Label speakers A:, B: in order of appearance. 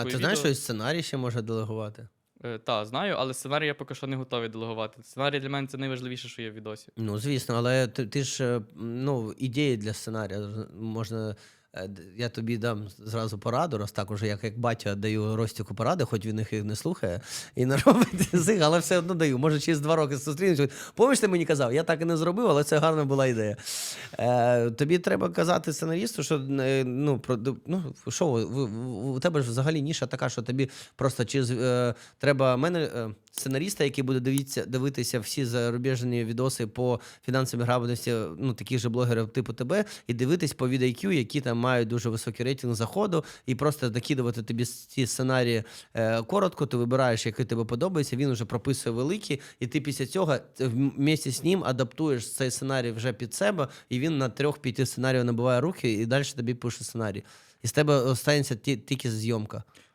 A: А ти знаєш,
B: відео.
A: що і сценарій ще може делегувати?
B: Е, та, знаю, але сценарій я поки що не готовий делегувати. Сценарій для мене це найважливіше, що є в відосі.
A: Ну, звісно, але ти, ти ж е, ну, ідеї для сценарія можна. Е, Я тобі дам зразу пораду, раз так уже як, як батя даю Ростіку поради, хоч він їх не слухає і не робить з них, але все одно даю. Може, через два роки зустрінемось. Помніш, ти мені казав, я так і не зробив, але це гарна була ідея. Е, тобі треба казати сценарісту, що е, ну, про, ну, що, у тебе ж взагалі ніша така, що тобі просто через е, треба мене. Е, Сценаріста, який буде дивитися, дивитися всі зарубіжні відоси по фінансовій грамотності, ну таких же блогерів типу тебе, і дивитись по VidIQ, які там мають дуже високий рейтинг заходу, і просто накидувати тобі ці сценарії е, коротко. Ти вибираєш, який тобі подобається. Він вже прописує великі, і ти після цього е, вместе з ним адаптуєш цей сценарій вже під себе, і він на трьох-п'яти сценаріїв набиває руки, і далі тобі пише сценарій. І з тебе останеться ті- тільки зйомка.